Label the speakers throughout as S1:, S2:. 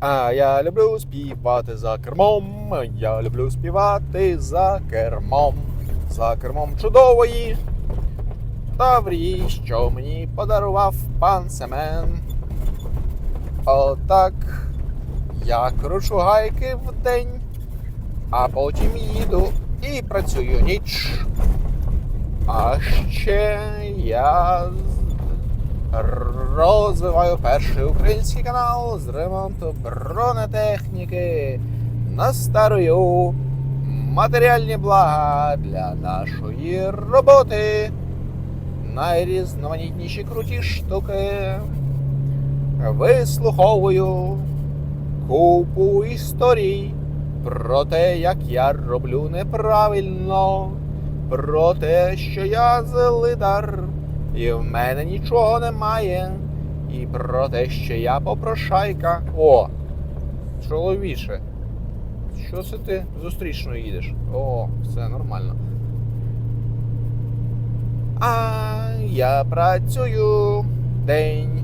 S1: А я люблю співати за кермом. Я люблю співати за кермом. За кермом чудової Таврії, що мені подарував пан Семен. Отак я кручу гайки вдень, а потім їду і працюю ніч. А ще я розвиваю перший український канал з ремонту бронетехніки. Настарую матеріальні блага для нашої роботи. Найрізноманітніші круті штуки. Вислуховую купу історій про те, як я роблю неправильно, про те, що я злидар, і в мене нічого немає, і про те, що я попрошайка. О, чоловіче, що це ти зустрічною їдеш? О, все нормально. А я працюю день,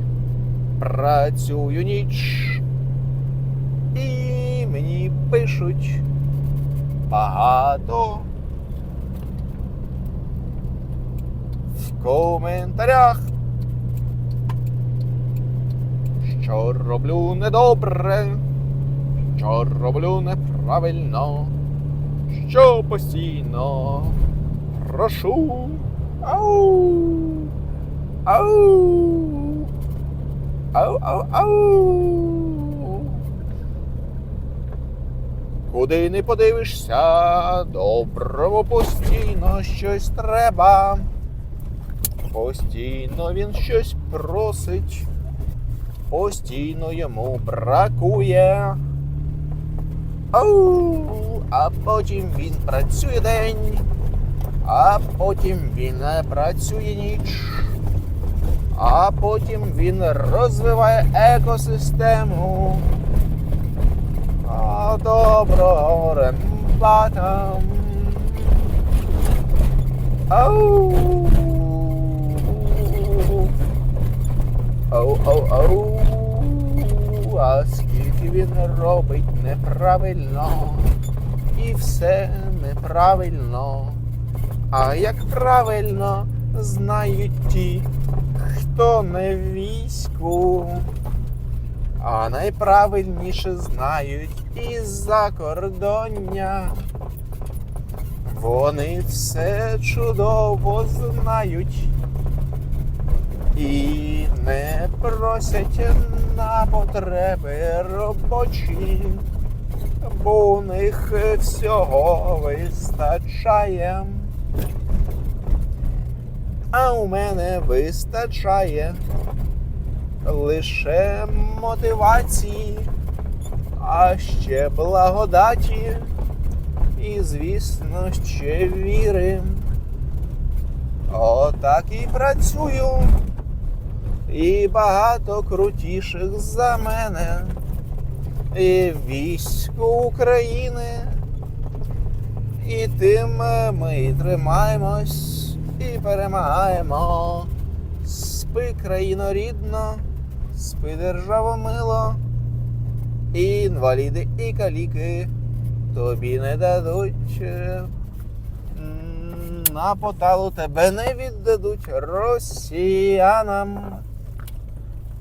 S1: працюю ніч. І мені пишуть багато в коментарях, що роблю недобре, що роблю неправильно, що постійно прошу. Ау! Ау! Ау, ау, ау! Куди не подивишся, доброму постійно щось треба. Постійно він щось просить, постійно йому бракує. Ау! А потім він працює день, а потім він не працює ніч. А потім він розвиває екосистему. А доброго рембатам. Ау. Ау. А скільки він робить неправильно. І все неправильно. А як правильно знають ті, хто не в війську. А найправильніше знають із закордоння. Вони все чудово знають і не просять на потреби робочі, бо у них всього вистачає. А у мене вистачає лише мотивації, а ще благодаті і, звісно, ще віри. Отак і працюю, і багато крутіших за мене, і військо України, і тим ми тримаємось і перемагаємо. Спи, країно рідно, спи державо мило, і інваліди, і каліки тобі не дадуть. е, На поталу тебе не віддадуть росіянам.